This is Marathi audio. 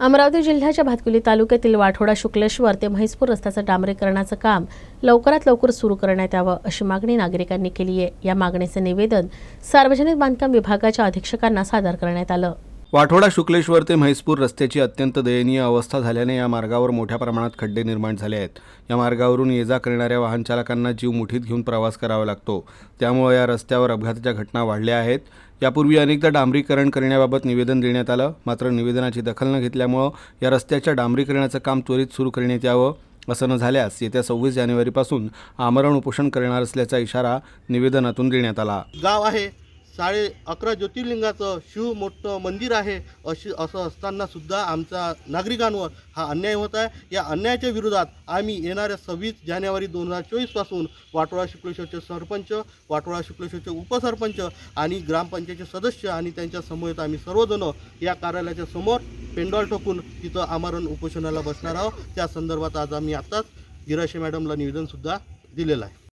अमरावती जिल्ह्याच्या भातकुली तालुक्यातील वाठोडा शुक्लेश्वर ते म्हैसपूर रस्त्याचं डांबरीकरणाचं काम लवकरात लवकर सुरू करण्यात यावं अशी मागणी नागरिकांनी केली आहे. या मागणीचं निवेदन सार्वजनिक बांधकाम विभागाच्या अधीक्षकांना सादर करण्यात आलं. वाठोडा शुक्लेश्वर ते म्हैसपूर रस्त्याची अत्यंत दयनीय अवस्था झाल्याने या मार्गावर मोठ्या प्रमाणात खड्डे निर्माण झाले आहेत. या मार्गावरून ये जा करणाऱ्या वाहनचालकांना जीव मुठीत घेऊन प्रवास करावा लागतो. त्यामुळे या रस्त्यावर अपघाताच्या घटना वाढल्या आहेत. यापूर्वी अनेकदा डांबरीकरण करण्याबाबत निवेदन देण्यात आलं. मात्र निवेदनाची दखल न घेतल्यामुळं या रस्त्याच्या डांबरीकरणाचं काम त्वरित सुरू करण्यात यावं असं न झाल्यास येत्या सव्वीस जानेवारीपासून आमरण उपोषण करणार असल्याचा इशारा निवेदनातून देण्यात आला. गाव आहे. साडे अकरा ज्योतिर्लिंगाचं शिव मोठं मंदिर आहे अशी असं असताना सुद्धा नागरिकांवर हा अन्याय होत आहे. या अन्यायाच्या विरोधात आम्ही येणाऱ्या सव्वीस जानेवारी दोन हजार चोवीसपासून वाटोळा शुक्लेश्वरचे सरपंच वाटोळा शुक्लेश्वरचे उपसरपंच आणि ग्रामपंचायतचे सदस्य आणि त्यांच्या समवेत आम्ही सर्वजण या कार्यालयाच्या समोर पेंडॉल ठोकून तिथं आमरण उपोषणाला बसणार आहोत. त्या संदर्भात आज आम्ही आत्ताच गिराशे मॅडमला निवेदनसुद्धा दिलेलं आहे.